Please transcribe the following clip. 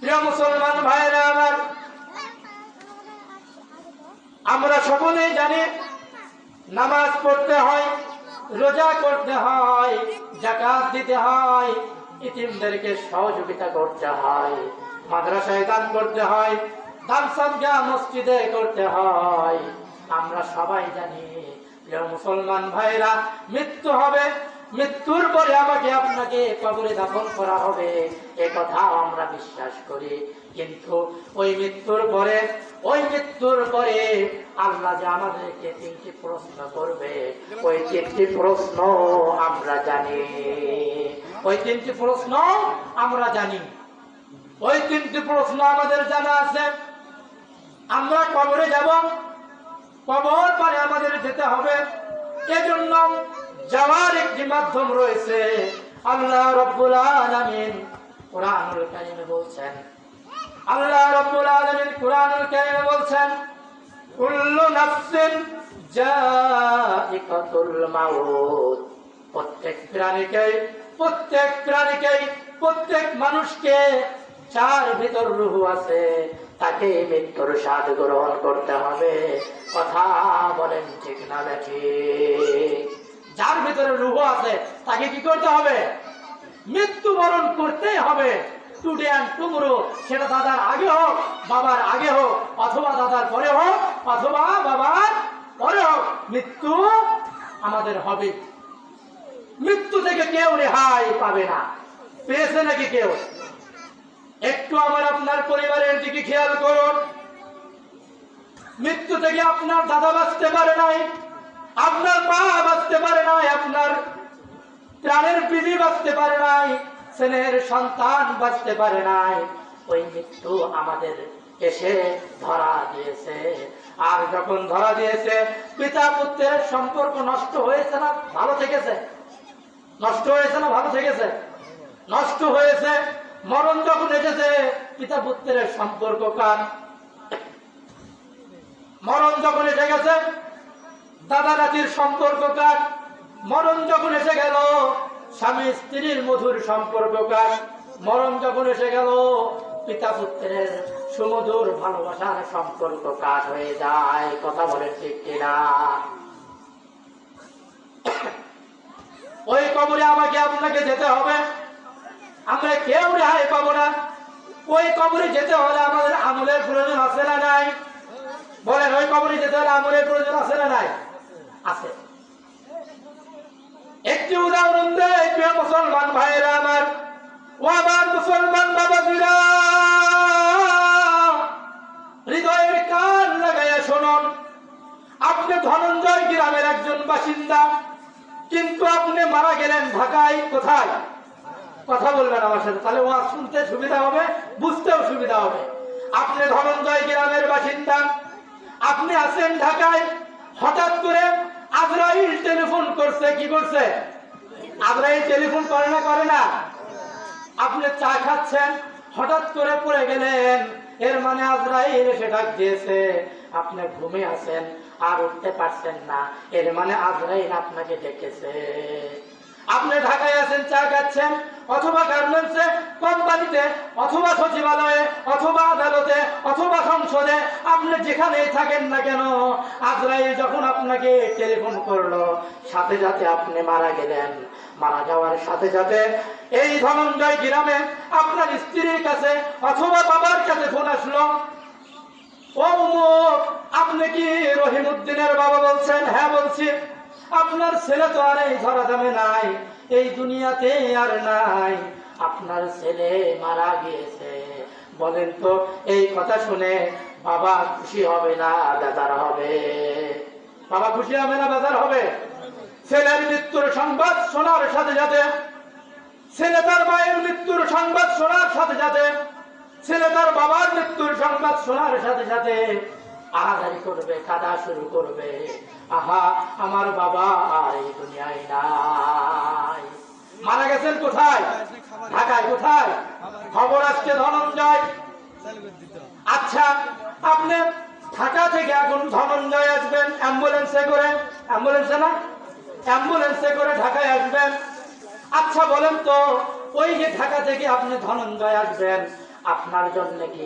প্রিয় মুসলমান ভাইরা আমার, আমরা সকলেই জানি নামাজ পড়তে হয়, রোজা করতে হয় জাকাত দিতে হয়, ইতিমদেরকে সহযোগিতা করতে হয়, মাদ্রাসায় দান করতে হয় দান সজ্ঞা মসজিদে করতে হয়। আমরা সবাই জানি, প্রিয় মুসলমান ভাইরা, মৃত্যু হবে মৃত্যুর পরে আমাকে আপনাকে কবরে দাফন করা হবে। এ কথা আমরা বিশ্বাস করি। কিন্তু ওই মৃত্যুর পরে, ওই মৃত্যুর পরে আল্লাহ যে আমাদেরকে তিনটি প্রশ্ন করবে। ওই তিনটি প্রশ্ন আমরা জানি। ওই তিনটি প্রশ্ন আমরা জানি। ওই তিনটি প্রশ্ন আমাদের জানা আছে। আমরা কবরে যাব। কবর পরে আমাদের যেতে হবে। এজন্য যাওয়ার একটি মাধ্যম রয়েছে। আল্লাহ রব্বুল আলামিন কোরআনুল কারিমে বলছেন, আল্লাহ রব্বুল আলামিন কোরআনুল কারিমে বলছেন, কুল্লু নাফসিন জাইকাতুল মাউত। প্রত্যেক প্রাণীকে প্রত্যেক প্রাণীকে, প্রত্যেক মানুষকে যার ভিতর রুহু আছে, তাকে মৃত্যুর স্বাদ গ্রহণ করতে হবে। কথা বলেন ঠিক না দেখি যার ভিতরে রুহু আছে, তাকে কি করতে হবে? মৃত্যুবরণ করতেই হবে। সেটা দাদার আগে হোক, বাবার আগে হোক, অথবা দাদার পরে হোক, অথবা বাবার পরে হোক, মৃত্যু আমাদের হবে। মৃত্যু থেকে কেউ রেহাই পাবে না। পেয়েছে নাকি কেউ? একটু আমার আপনার পরিবারের দিকে খেয়াল করুন। মৃত্যু থেকে আপনার দাদা বাঁচতে পারে নাই, আপনার মা বাঁচতে পারে নাই আপনার প্রাণের বিবি বাঁচতে পারে নাই ছেলের সন্তান বাঁচতে পারে নাই। ওই মৃত্যু আমাদের এসে ধরা দিয়েছে। আর যখন ধরা দিয়েছে, পিতা পুত্রের সম্পর্ক নষ্ট হয়েছে না, ভালো থেকেছে? নষ্ট হয়েছে না, ভালো থেকেছে? নষ্ট হয়েছে। মরণ যখন এসেছে, পিতা পুত্রের সম্পর্ক কার? মরণ যখন এসে গেছে দাদা নাতির সম্পর্ক কার? মরণ যখন এসে গেল স্বামী স্ত্রীর মধুর সম্পর্ক কার? মরণ যখন এসে গেল পিতা পুত্রের সুমধুর ভালোবাসার সম্পর্ক কাজ হয়ে যায়? কথা বলেন ঠিক কিনা? ওই কবরে আমাকে আপনাকে যেতে হবে। আমরা কেউ রেহাই পাবো না। ওই কবরে যেতে হলে আমাদের আমলের প্রয়োজন আছে না নাই? বলেন, ওই কবরে যেতে হলে আমলের প্রয়োজন আছে না নাই? আছে একটি উদাহরণ দেয় প্রিয় মুসলমান ভাইরা আমার। ও আমার মুসলমান বাবাজিরা। হৃদয়ের কান লাগাইয়া শুনুন। আপনি ধনঞ্জয় গ্রামের একজন বাসিন্দা। কিন্তু আপনি মারা গেলেন ঢাকায়। কোথায়? কথা বলবেন আমার সাথে। তাহলে ওয়াজ শুনতে সুবিধা হবে, বুঝতেও সুবিধা হবে। আপনি ধনঞ্জয় গ্রামের বাসিন্দা। আপনি আছেন ঢাকায়। হঠাৎ করে আজরাইল টেলিফোন করছে, কি করছে? আজরাইল টেলিফোন করে না করে না। আপনি চা খাচ্ছেন, হঠাৎ করে পড়ে গেলেন। এর মানে আজরাইল ডাক দিয়েছে, আপনি ঘুমে আছেন আর উঠতে পারছেন না। এর মানে আজরাইল আপনাকে ডেকেছে। আপনি ঢাকায় আছেন, চা খাচ্ছেন, অথবা গার্মেন্টসে, কোম্পানিতে, অথবা সচিবালয়ে, অথবা আদালতে, অথবা সংসদে আপনি যেখানেই থাকেন না কেন, আজরাইল যখন আপনাকে টেলিফোন করল, সাথে সাথে আপনি মারা গেলেন। মারা যাওয়ার সাথে সাথে এই ধনঞ্জয় গ্রামে আপনার স্ত্রীর কাছে অথবা বাবার কাছে ফোন আসলো। আপনি কি রহিমউদ্দিনের বাবা বলছেন? হ্যাঁ বলছি। আপনার ছেলে তো আর এই ধরা দামে নাই, এই দুনিয়াতে আর নাই। আপনার ছেলে মারা গিয়েছে। বলেন তো, এই কথা শুনে বাবা খুশি হবে না বেদার হবে? বাবা খুশি হবে না বেদার হবে? ছেলের মৃত্যুর সংবাদ শোনার সাথে সাথে ছেলে তার মায়ের মৃত্যুর সংবাদ শোনার সাথে সাথে ছেলে তার বাবার মৃত্যুর সংবাদ শোনার সাথে সাথে আহাদারি করবে, কাদা শুরু করবে। আহা, আমার বাবা আর এই দুনিয়ায় নাই। মারা গেছেন কোথায়? ঢাকায় কোথায়? খবর আসছে ধনঞ্জয় আচ্ছা আপনি ঢাকা থেকে এখন ধনঞ্জয় আসবেন, অ্যাম্বুলেন্সে করে, অ্যাম্বুলেন্সে না, অ্যাম্বুলেন্সে করে ঢাকায় আসবেন। আচ্ছা বলেন তো, ওই যে ঢাকা থেকে আপনি ধনঞ্জয় আসবেন, আপনার জন্য কি